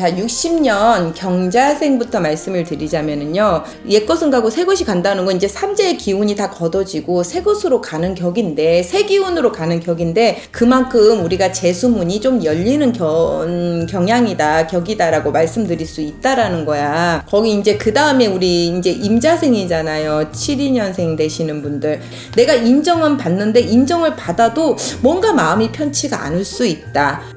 자, 60년 경자생부터 말씀을 드리자면은요, 옛 것은 가고 새 것이 간다는 건 이제 삼재의 기운이 다 걷어지고 새 것으로 가는 격인데, 새 기운으로 가는 격인데, 그만큼 우리가 재수문이 좀 열리는 경, 경향이다, 격이다라고 말씀드릴 수 있다라는 거야. 거기 이제 그 다음에 우리 이제 임자생이잖아요. 72년생 되시는 분들. 내가 인정은 받는데, 인정을 받아도 뭔가 마음이 편치가 않을 수 있다.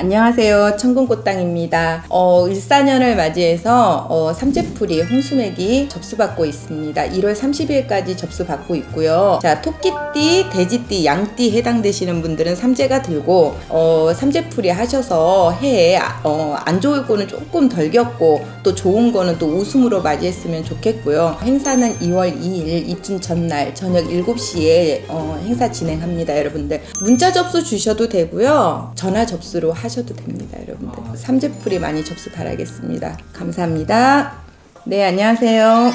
안녕하세요. 천금꽃땅입니다. 어, 일사년을 맞이해서 어, 삼재풀이 홍수맥이 접수받고 있습니다. 1월 30일까지 접수받고 있고요. 자, 토끼띠, 돼지띠, 양띠 해당되시는 분들은 삼재가 들고 어, 삼재풀이 하셔서 해에 어, 안 좋을 거는 조금 덜 겪고 또 좋은 거는 또 웃음으로 맞이했으면 좋겠고요. 행사는 2월 2일 입춘 전날 저녁 7시에 어, 행사 진행합니다, 여러분들. 문자 접수 주셔도 되고요. 전화 접수로 하 셔도 됩니다, 여러분들. 삼재풀이 많이 접수 바라겠습니다. 감사합니다. 네, 안녕하세요.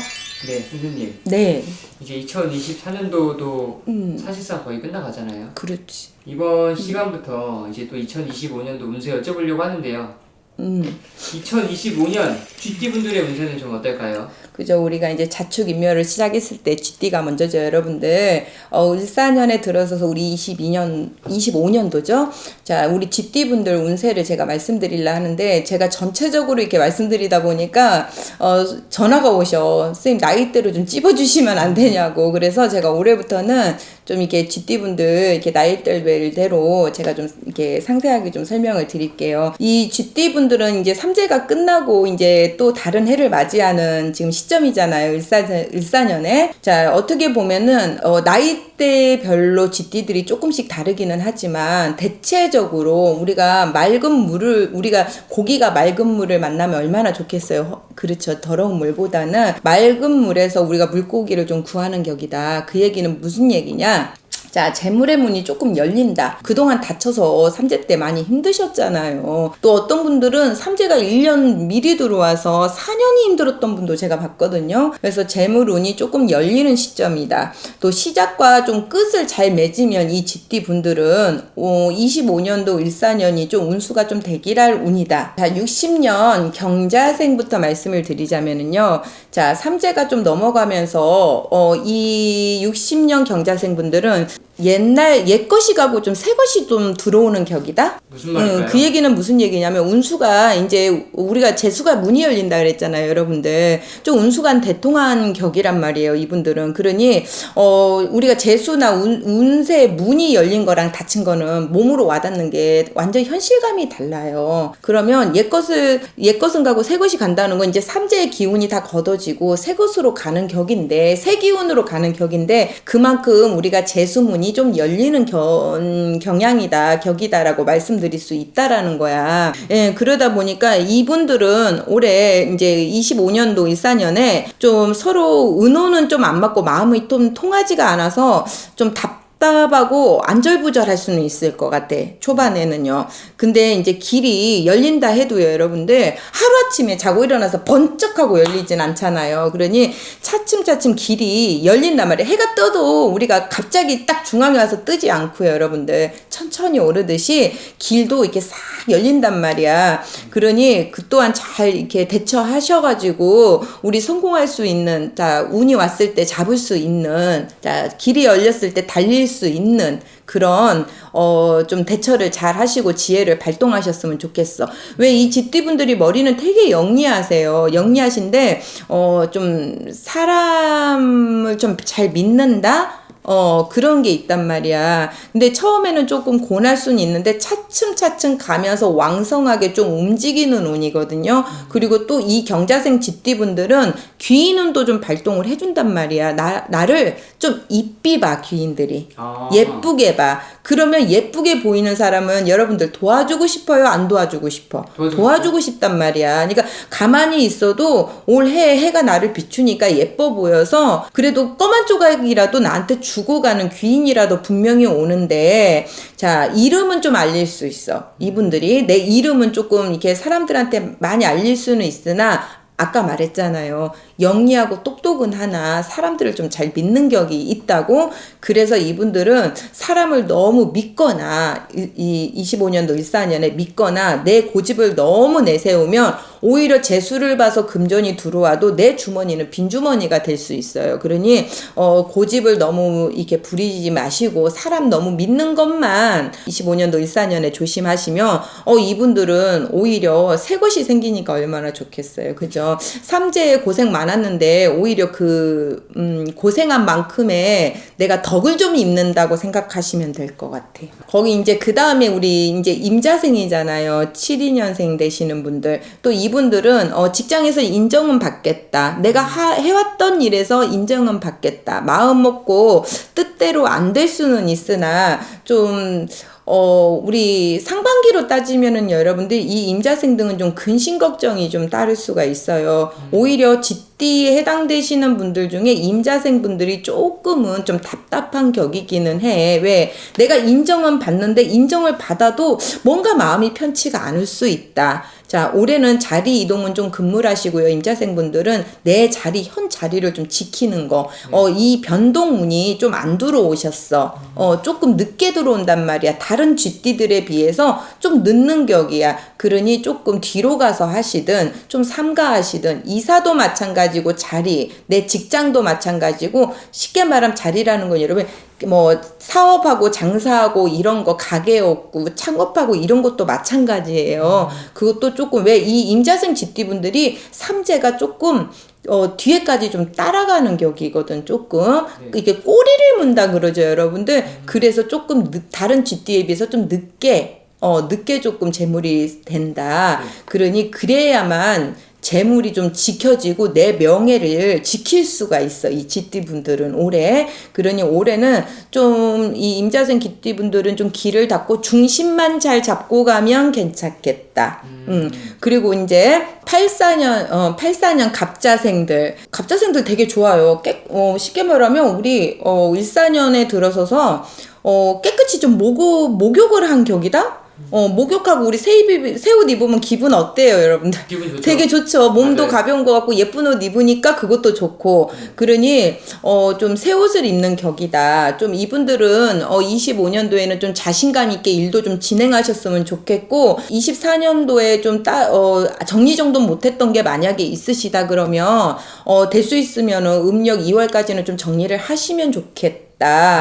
네, 선생님. 네, 이제 2024년도도 음. 사실상 거의 끝나가잖아요. 그렇지. 이번 시간부터 이제 또 2025년도 운세 여쭤보려고 하는데요. 음. 2025년 GT 분들의 운세는 좀 어떨까요? 그죠. 우리가 이제 자축 인묘를 시작했을 때 쥐띠가 먼저죠, 여러분들. 어, 일사년에 들어서서 우리 22년, 25년도죠. 자, 우리 쥐띠 분들 운세를 제가 말씀드리려 하는데, 제가 전체적으로 이렇게 말씀드리다 보니까, 어, 전화가 오셔. 선생님, 나이대로 좀 찝어주시면 안 되냐고. 그래서 제가 올해부터는 좀 이렇게 쥐띠 분들, 이렇게 나이대로 제가 좀 이렇게 상세하게 좀 설명을 드릴게요. 이 쥐띠 분들은 이제 삼재가 끝나고 이제 또 다른 해를 맞이하는 지금 시점이잖아요. 일사, 일사년에. 자, 어떻게 보면은, 어, 나이 대별로 쥐띠들이 조금씩 다르기는 하지만, 대체적으로 우리가 맑은 물을, 우리가 고기가 맑은 물을 만나면 얼마나 좋겠어요. 허- 그렇죠. 더러운 물보다는 맑은 물에서 우리가 물고기를 좀 구하는 격이다. 그 얘기는 무슨 얘기냐? 자, 재물의 문이 조금 열린다. 그동안 다쳐서 삼재 때 많이 힘드셨잖아요. 또 어떤 분들은 삼재가 1년 미리 들어와서 4년이 힘들었던 분도 제가 봤거든요. 그래서 재물 운이 조금 열리는 시점이다. 또 시작과 좀 끝을 잘 맺으면 이 GT 분들은 어, 25년도 14년이 좀 운수가 좀 대기랄 운이다. 자, 60년 경자생부터 말씀을 드리자면은요. 자, 삼재가 좀 넘어가면서 어, 이 60년 경자생 분들은 옛날 옛 것이 가고 좀 새 것이 좀 들어오는 격이다. 무슨 말일까요? 음, 그 얘기는 무슨 얘기냐면 운수가 이제 우리가 재수가 문이 열린다 그랬잖아요, 여러분들. 좀 운수가 대통한 격이란 말이에요, 이분들은. 그러니 어 우리가 재수나 운, 운세 문이 열린 거랑 닫힌 거는 몸으로 와닿는 게 완전 현실감이 달라요. 그러면 옛 것을 옛 것은 가고 새 것이 간다는 건 이제 삼재의 기운이 다 걷어지고 새 것으로 가는 격인데 새 기운으로 가는 격인데 그만큼 우리가 재수 문이 좀 열리는 경, 경향이다, 격이다라고 말씀드릴 수 있다라는 거야. 예, 그러다 보니까 이분들은 올해 이제 25년도 14년에 좀 서로 의논은 좀안 맞고 마음이 좀 통하지가 않아서 좀 답, 답답하고 안절부절할 수는 있을 것 같아. 초반에는요. 근데 이제 길이 열린다 해도요, 여러분들 하루아침에 자고 일어나서 번쩍하고 열리진 않잖아요. 그러니 차츰차츰 길이 열린단 말이에요. 해가 떠도 우리가 갑자기 딱 중앙에 와서 뜨지 않고요, 여러분들. 천천히 오르듯이 길도 이렇게 싹 열린단 말이야. 그러니 그 또한 잘 이렇게 대처하셔가지고 우리 성공할 수 있는, 자, 운이 왔을 때 잡을 수 있는, 자, 길이 열렸을 때 달릴 수 있는 그런 어 좀 대처를 잘 하시고 지혜를 발동하셨으면 좋겠어. 왜 이 집디분들이 머리는 되게 영리하세요. 영리하신데 어 좀 사람을 좀 잘 믿는다. 어, 그런 게 있단 말이야. 근데 처음에는 조금 고날 수는 있는데 차츰차츰 가면서 왕성하게 좀 움직이는 운이거든요. 그리고 또 이 경자생 집디분들은 귀인운도 좀 발동을 해준단 말이야. 나, 나를 좀 이삐 봐, 귀인들이. 아. 예쁘게 봐. 그러면 예쁘게 보이는 사람은 여러분들 도와주고 싶어요? 안 도와주고 싶어? 도와주고 도와주고 싶단 말이야. 그러니까 가만히 있어도 올해 해가 나를 비추니까 예뻐 보여서 그래도 검은 조각이라도 나한테 주고 가는 귀인이라도 분명히 오는데 자, 이름은 좀 알릴 수 있어. 이분들이 내 이름은 조금 이렇게 사람들한테 많이 알릴 수는 있으나 아까 말했잖아요. 영리하고 똑똑은 하나 사람들을 좀 잘 믿는 격이 있다고. 그래서 이분들은 사람을 너무 믿거나 이, 이 25년도 14년에 믿거나 내 고집을 너무 내세우면 오히려 재수를 봐서 금전이 들어와도 내 주머니는 빈 주머니가 될 수 있어요. 그러니 어, 고집을 너무 이렇게 부리지 마시고 사람 너무 믿는 것만 25년도 14년에 조심하시면 어 이분들은 오히려 새 것이 생기니까 얼마나 좋겠어요. 그 죠? 삼재에 고생 많았는데 오히려 그 음, 고생한 만큼의 내가 덕을 좀 입는다고 생각하시면 될 것 같아요. 거기 이제 그 다음에 우리 이제 임자생이잖아요. 72년생 되시는 분들 또 이분들은 어, 직장에서 인정은 받겠다. 내가 하, 해왔던 일에서 인정은 받겠다. 마음 먹고 뜻대로 안 될 수는 있으나 좀 어, 우리 상반기로 따지면은 여러분들 이 임자생 등은 좀 근심 걱정이 좀 따를 수가 있어요. 오히려 쥐띠에 해당되시는 분들 중에 임자생 분들이 조금은 좀 답답한 격이기는 해. 왜? 내가 인정은 받는데 인정을 받아도 뭔가 마음이 편치가 않을 수 있다. 자, 올해는 자리 이동은 좀 근무하시고요. 임자생 분들은 내 자리, 현 자리를 좀 지키는 거. 어, 이 변동운이 좀 안 들어오셨어. 어, 조금 늦게 들어온단 말이야. 다른 쥐띠들에 비해서 좀 늦는 격이야. 그러니 조금 뒤로 가서 하시든 좀 삼가하시든 이사도 마찬가지 고 자리, 내 직장도 마찬가지고 쉽게 말하면 자리라는 건 여러분 뭐 사업하고 장사하고 이런 거 가게 없고 창업하고 이런 것도 마찬가지예요. 그것도 조금 왜 이 임자생 쥐띠분들이 삼재가 조금 어, 뒤에까지 좀 따라가는 격이거든, 조금. 네. 이게 꼬리를 문다 그러죠, 여러분들. 그래서 조금 늦, 다른 쥐띠에 비해서 좀 늦게, 어, 늦게 조금 재물이 된다. 네. 그러니 그래야만 재물이 좀 지켜지고 내 명예를 지킬 수가 있어. 이 쥐띠 분들은 올해. 그러니 올해는 좀 이 임자생 쥐띠 분들은 좀 길을 닫고 중심만 잘 잡고 가면 괜찮겠다. 음. 그리고 이제 84년 어 84년 갑자생들. 갑자생들 되게 좋아요. 깨, 어, 쉽게 말하면 우리 어 14년에 들어서서 어 깨끗이 좀 목욕 목욕을 한 격이다. 어 목욕하고 우리 새입 새옷 입으면 기분 어때요, 여러분들? 기분 좋죠. 되게 좋죠. 몸도 맞아요. 가벼운 것 같고 예쁜 옷 입으니까 그것도 좋고. 그러니 어 좀 새 옷을 입는 격이다. 좀 이분들은 어 25년도에는 좀 자신감 있게 일도 좀 진행하셨으면 좋겠고 24년도에 좀 따 어 정리정돈 못했던 게 만약에 있으시다 그러면 어 될 수 있으면은 음력 2월까지는 좀 정리를 하시면 좋겠다.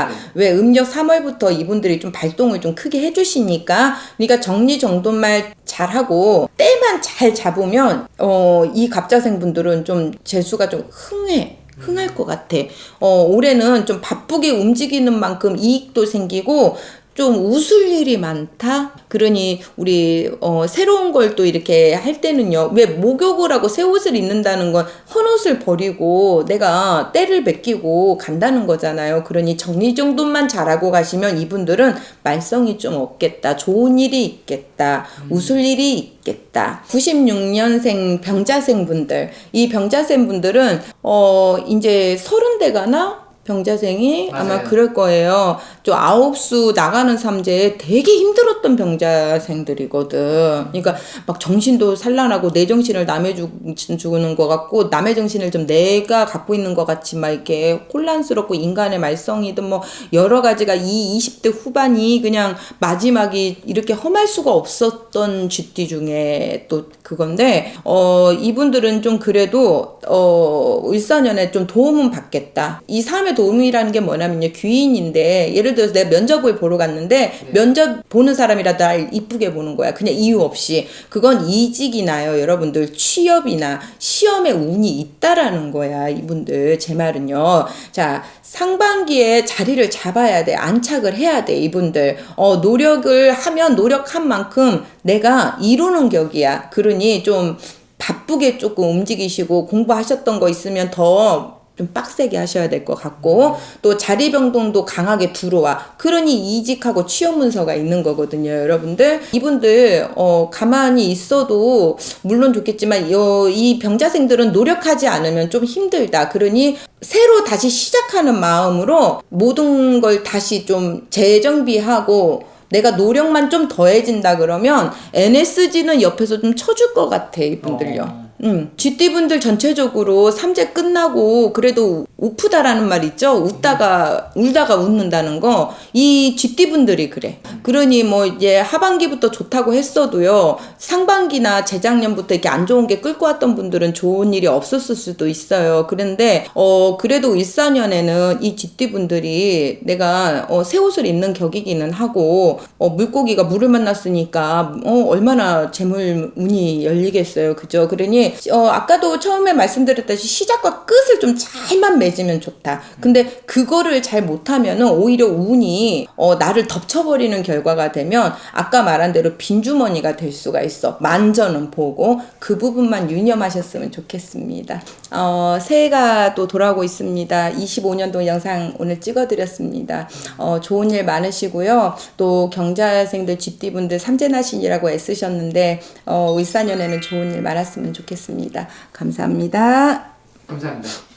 네. 왜 음력 3월부터 이분들이 좀 발동을 좀 크게 해주시니까 그러니까 정리 정돈말 잘하고 때만 잘 잡으면 어 이 갑자생 분들은 좀 재수가 좀 흥해. 흥할 것 같아. 어, 올해는 좀 바쁘게 움직이는 만큼 이익도 생기고, 좀 웃을 일이 많다? 그러니, 우리, 어, 새로운 걸 또 이렇게 할 때는요, 왜 목욕을 하고 새 옷을 입는다는 건 헌옷을 버리고 내가 때를 맡기고 간다는 거잖아요. 그러니 정리정돈만 잘하고 가시면 이분들은 말썽이 좀 없겠다. 좋은 일이 있겠다. 웃을 일이 있겠다. 96년생 병자생 분들, 이 병자생 분들은, 어, 이제 서른 대가나? 병자생이 아마 맞아요. 그럴 거예요. 좀 아홉 수 나가는 삼재에 되게 힘들었던 병자생들이거든. 그러니까 막 정신도 산란하고 내 정신을 남의 주, 주는 것 같고 남의 정신을 좀 내가 갖고 있는 것 같이 막 이렇게 혼란스럽고 인간의 말썽이든 뭐 여러 가지가 이 20대 후반이 그냥 마지막이 이렇게 험할 수가 없었던 쥐띠 중에 또 그건데 어 이분들은 좀 그래도 어 일사년에 좀 도움은 받겠다. 이 삶의 도움이라는 게 뭐냐면요 귀인인데 예를 들어서 내가 면접을 보러 갔는데 면접 보는 사람이라 날 이쁘게 보는 거야. 그냥 이유 없이 그건 이직이나요, 여러분들 취업이나 시험에 운이 있다라는 거야. 이분들 제 말은요. 자 상반기에 자리를 잡아야 돼. 안착을 해야 돼. 이분들 어 노력을 하면 노력한 만큼 내가 이루는 격이야. 그러니 좀 바쁘게 조금 움직이시고 공부하셨던 거 있으면 더좀 빡세게 하셔야 될 것 같고 또 자리 변동도 강하게 들어와. 그러니 이직하고 취업 문서가 있는 거거든요 여러분들. 이분들 어 가만히 있어도 물론 좋겠지만 요, 이 병자생들은 노력하지 않으면 좀 힘들다. 그러니 새로 다시 시작하는 마음으로 모든 걸 다시 좀 재정비하고 내가 노력만 좀 더해진다 그러면 NSG는 옆에서 좀 쳐줄 것 같아 이분들요. 어. 음, 쥐띠분들 전체적으로 삼재 끝나고 그래도 우프다라는 말 있죠? 웃다가, 울다가 웃는다는 거. 이 쥐띠분들이 그래. 그러니 뭐 이제 하반기부터 좋다고 했어도요, 상반기나 재작년부터 이렇게 안 좋은 게 끌고 왔던 분들은 좋은 일이 없었을 수도 있어요. 그런데, 어, 그래도 일사년에는 이 쥐띠분들이 내가, 어, 새 옷을 입는 격이기는 하고, 어, 물고기가 물을 만났으니까, 어, 얼마나 재물 운이 열리겠어요. 그죠? 그러니, 어, 아까도 처음에 말씀드렸다시피 시작과 끝을 좀 잘만 맺으면 좋다. 근데 그거를 잘 못하면은 오히려 운이, 어, 나를 덮쳐버리는 결과가 되면, 아까 말한 대로 빈주머니가 될 수가 있어. 만전은 보고, 그 부분만 유념하셨으면 좋겠습니다. 어, 새해가 또 돌아오고 있습니다. 25년도 영상 오늘 찍어드렸습니다. 어, 좋은 일 많으시고요. 또 경자생들, 쥐띠분들 삼재나신이라고 애쓰셨는데, 어, 을사년에는 좋은 일 많았으면 좋 겠습니다. 감사합니다. 감사합니다.